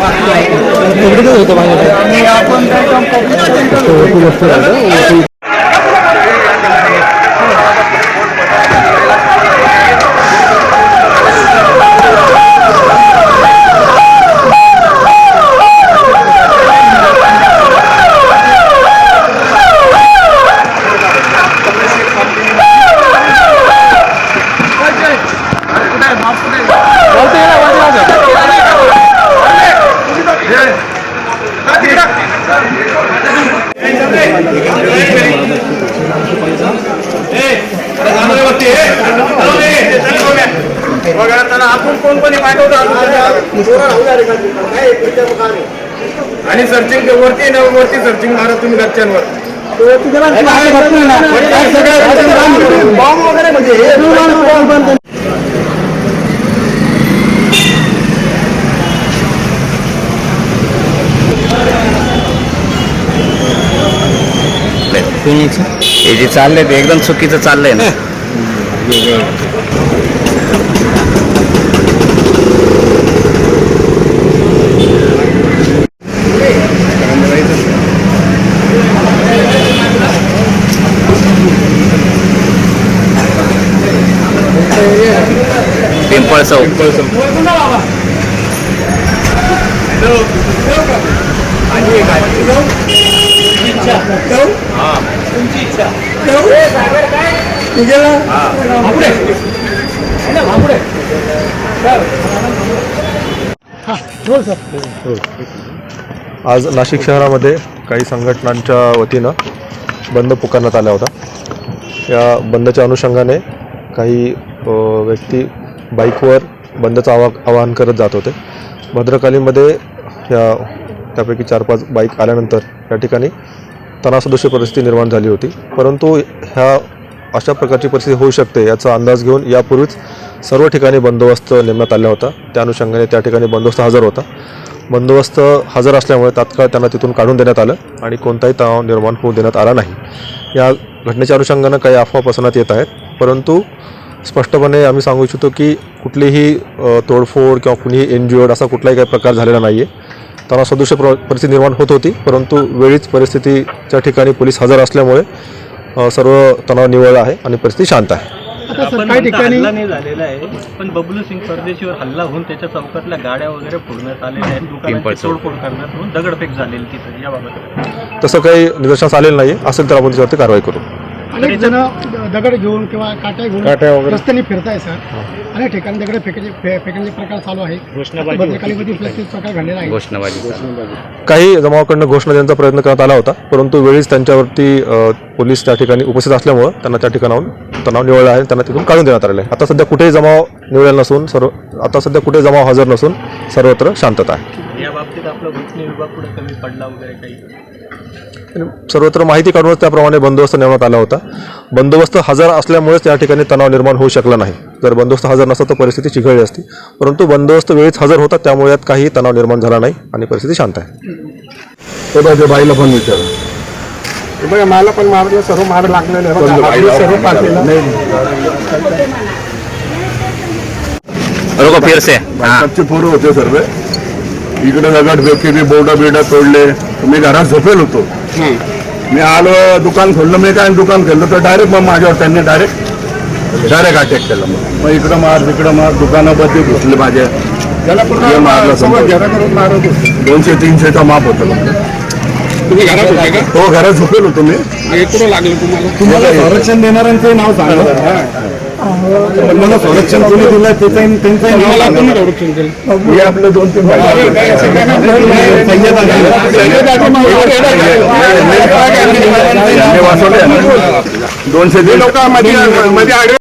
তো आणि सर्चिंग वरती ना वरती सर्चिंग मारा तुम्ही घरच्यांवर बॉम्ब वगैरे म्हणजे हे जे चाललंय ते एकदम चुकीचं चाललंय ना चौक आज नाशिक शहरामध्ये काही संघटनांच्या वतीनं बंद पुकारण्यात आला होता या बंदच्या अनुषंगाने काही व्यक्ती बाईकवर बंदचं आवा आवाहन करत जात होते. भद्रकालीमध्ये या त्यापैकी चार पाच बाईक आल्यानंतर या ठिकाणी तणासदृश्य परिस्थिती निर्माण झाली होती. परंतु ह्या अशा प्रकारची परिस्थिती होऊ शकते याचा अंदाज घेऊन यापूर्वीच सर्व ठिकाणी बंदोबस्त नेमण्यात आला होता. त्या अनुषंगाने त्या ठिकाणी बंदोबस्त हजर होता. बंदोबस्त हजर असल्यामुळे तात्काळ त्यांना तिथून काढून देण्यात आलं आणि कोणताही तणाव निर्माण होऊ देण्यात आला नाही. या घटनेच्या अनुषंगानं काही अफवा पसरण्यात येत आहेत. परंतु स्पष्टपणे आम्ही सांगू इच्छितो की कुठलीही तोडफोड किंवा कुणीही एनजीओड असा कुठलाही काही प्रकार झालेला नाही आहे तणाव सदृश्य प्र परिस्थिती निर्माण होत होती परंतु वेळीच परिस्थितीच्या ठिकाणी पोलीस हजर असल्यामुळे सर्व तणाव निवळला आहे आणि परिस्थिती शांत आहे. आता सर काही ठिकाणी हल्ला नाही झालेला आहे पण बबलू सिंग परदेशीवर हल्ला होऊन त्याच्या चौकातल्या गाड्या वगैरे फोडण्यात आलेल्या आहेत दुकानाची पिंपळ चौक. तोडफोड करण्यात येऊन दगडफेक झालेली तिथं याबाबत तसं काही निदर्शनास आलेलं नाही असेल तर आपण त्याच्यावरती कारवाई करू. अनेक जण दगड घेऊन किंवा काट्या घेऊन रस्त्याने फिरताय सर. अनेक ठिकाणी दगड फेकायचे फे- फेकण्याचे प्रकार चालू आहे भद्रकालीमध्ये तेच प्रकार घडलेला आहे. घोषणाबाजी. काही जमावाकडनं घोषणा देण्याचा प्रयत्न करण्यात आला होता परंतु वेळीच त्यांच्यावरती अ, पोलीस त्या ठिकाणी उपस्थित असल्यामुळं त्यांना त्या ठिकाणाहून तणाव निवडला आहे त्यांना तिथून काढून देण्यात आलेलं आहे. आता सध्या कुठेही जमाव निवडेल नसून सर्व आता सध्या कुठेही जमाव हजर नसून सर्वत्र शांतता आहे. या बाबतीत आपला घटने विभाग पुढे कमी पडला वगैरे काही? सर्वत्र माहिती काढूनच त्याप्रमाणे बंदोबस्त नेमण्यात आला होता. बंदोबस्त हजर असल्यामुळेच त्या ठिकाणी तणाव निर्माण होऊ शकला नाही. जर बंदोबस्त हजर नसता तर परिस्थिती चिघळली असती. परंतु बंदोबस्त वेळीच हजर होता त्यामुळे यात काही तणाव निर्माण झाला नाही आणि परिस्थिती शांत आहे. बाईला पण विचार. मला पण मारलं सर्व मार लागलेलं हा. पोरं होते सर्व. इकडे दगड फेकी बोर्ड बिर्ड तोडले. मी घरात झोपेल होतो. मी आलो दुकान खोललं मी काय दुकान खोललं तर डायरेक्ट मग माझ्यावर त्यांनी डायरेक्ट डायरेक्ट अटॅक केला मग. मग इकडं मार तिकडं मार दुकानामध्ये घुसले माझ्या. मारलं दोनशे तीनशेचा माप होतं तुम्ही घरात होते का? हो घरात झोपेल होतो मी. लागलं तुम्हाला? तुम्हाला संरक्षण देणाऱ्यांचं नाव सांगा. मला संरक्षण कोणी दिलं ते त्यांचं आपलं दोन तीन वाचवले दोनशे लोक मध्ये